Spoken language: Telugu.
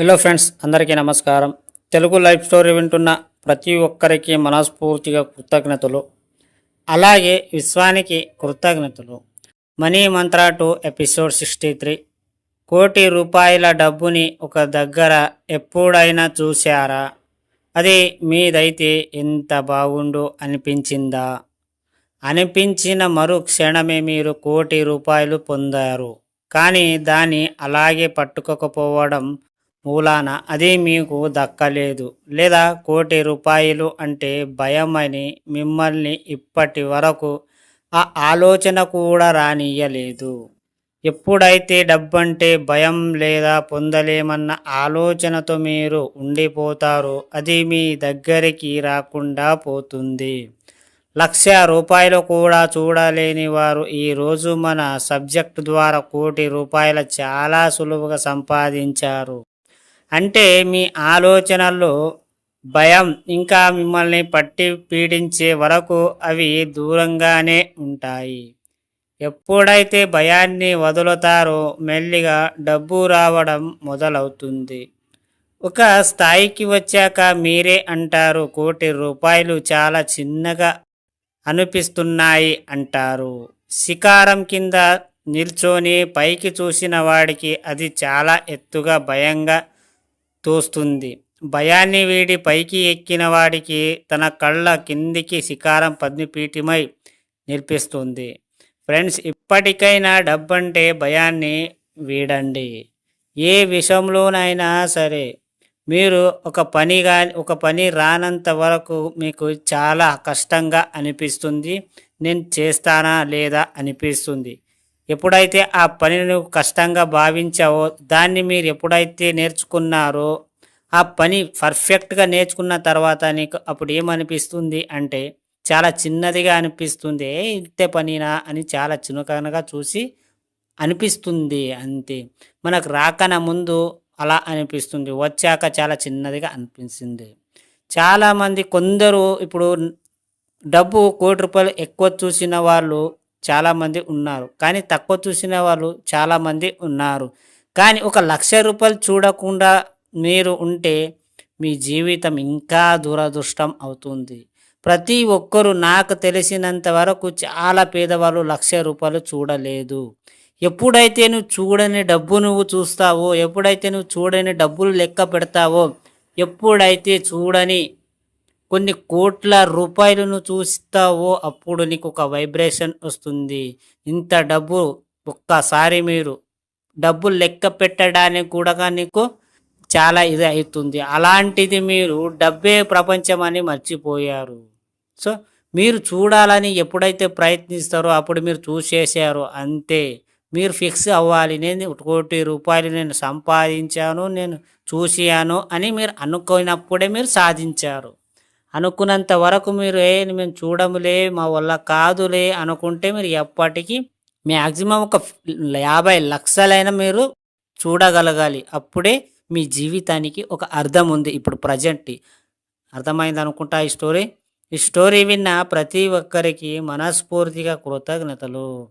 హలో ఫ్రెండ్స్ అందరికీ నమస్కారం. తెలుగు లైఫ్ స్టోరీ వింటున్న ప్రతి ఒక్కరికి మనస్ఫూర్తిగా కృతజ్ఞతలు. అలాగే విశ్వానికి కృతజ్ఞతలు. మనీ మంత్ర టూ ఎపిసోడ్ సిక్స్టీ త్రీ. కోటి రూపాయల డబ్బుని ఒక దగ్గర ఎప్పుడైనా చూశారా? అది మీదైతే ఎంత బాగుండు అనిపించిందా? అనిపించిన మరు క్షణమే మీరు కోటి రూపాయలు పొందారు. కానీ దాన్ని అలాగే పట్టుకోకపోవడం మూలాన అది మీకు దక్కలేదు. లేదా కోటి రూపాయలు అంటే భయం అని మిమ్మల్ని ఇప్పటి వరకు ఆ ఆలోచన కూడా రానియలేదు ఎప్పుడైతే డబ్బంటే భయం లేదా పొందలేమన్న ఆలోచనతో మీరు ఉండిపోతారో అది మీ దగ్గరికి రాకుండా పోతుంది. లక్ష రూపాయలు కూడా చూడలేని వారు ఈరోజు మన సబ్జెక్టు ద్వారా కోటి రూపాయలు చాలా సులువుగా సంపాదించారు. అంటే మీ ఆలోచనల్లో భయం ఇంకా మిమ్మల్ని పట్టి పీడించే వరకు అవి దూరంగానే ఉంటాయి. ఎప్పుడైతే భయాన్ని వదులుతారో మెల్లిగా డబ్బు రావడం మొదలవుతుంది. ఒక స్థాయికి వచ్చాక మీరే అంటారు కోటి రూపాయలు చాలా చిన్నగా అనిపిస్తున్నాయి అంటారు. శికారం కింద నిల్చొని పైకి చూసిన వాడికి అది చాలా ఎత్తుగా భయంగా తోస్తుంది. భయాన్ని వీడి పైకి ఎక్కిన వాడికి తన కళ్ళ కిందికి శికారం పద్మిపీఠమై నిర్పిస్తుంది. ఫ్రెండ్స్ ఇప్పటికైనా డబ్బంటే భయాన్ని వీడండి. ఏ విషయంలోనైనా సరే మీరు ఒక పని కానీ ఒక పని రానంత వరకు మీకు చాలా కష్టంగా అనిపిస్తుంది. నేను చేస్తానా లేదా అనిపిస్తుంది. ఎప్పుడైతే ఆ పనిని నువ్వు కష్టంగా భావించావో దాన్ని మీరు ఎప్పుడైతే నేర్చుకున్నారో ఆ పని పర్ఫెక్ట్గా నేర్చుకున్న తర్వాత నీకు అప్పుడు ఏమనిపిస్తుంది అంటే చాలా చిన్నదిగా అనిపిస్తుంది. ఏ ఇంతే పనినా అని చాలా చినుకనగా చూసి అనిపిస్తుంది అంతే. మనకు రాకన ముందు అలా అనిపిస్తుంది. వచ్చాక చాలా చిన్నదిగా అనిపిస్తుంది. చాలామంది కొందరు ఇప్పుడు డబ్బు కోటి రూపాయలు ఎక్కువ చూసిన వాళ్ళు చాలామంది ఉన్నారు. కానీ తక్కువ చూసిన వాళ్ళు చాలామంది ఉన్నారు. కానీ ఒక లక్ష రూపాయలు చూడకుండా మీరు ఉంటే మీ జీవితం ఇంకా దురదృష్టం అవుతుంది. ప్రతి ఒక్కరూ నాకు తెలిసినంత వరకు చాలా పేదవాళ్ళు లక్ష రూపాయలు చూడలేదు. ఎప్పుడైతే నువ్వు చూడని డబ్బు నువ్వు చూస్తావో ఎప్పుడైతే నువ్వు చూడని డబ్బులు లెక్క పెడతావో ఎప్పుడైతే చూడని కొన్ని కోట్ల రూపాయలను చూస్తావో అప్పుడు నీకు ఒక వైబ్రేషన్ వస్తుంది. ఇంత డబ్బు ఒక్కసారి మీరు డబ్బు లెక్క పెట్టడానికి కూడా నీకు చాలా ఇది అవుతుంది. అలాంటిది మీరు డబ్బే ప్రపంచం అని మర్చిపోయారు. సో మీరు చూడాలని ఎప్పుడైతే ప్రయత్నిస్తారో అప్పుడు మీరు చూసేసారు అంతే. మీరు ఫిక్స్ అవ్వాలి. నేను కోటి రూపాయలు నేను సంపాదించాను నేను చూసాను అని మీరు అనుకున్నప్పుడే మీరు సాధించారు. అనుకున్నంత వరకు మీరు ఏ మేము చూడములే మా వల్ల కాదులే అనుకుంటే మీరు ఎప్పటికీ మ్యాక్సిమం ఒక యాభై లక్షలైనా మీరు చూడగలగాలి. అప్పుడే మీ జీవితానికి ఒక అర్థం ఉంది. ఇప్పుడు ప్రజెంట్ అర్థమైంది అనుకుంటా ఈ స్టోరీ? ఈ స్టోరీ విన్న ప్రతి ఒక్కరికి మనస్ఫూర్తిగా కృతజ్ఞతలు.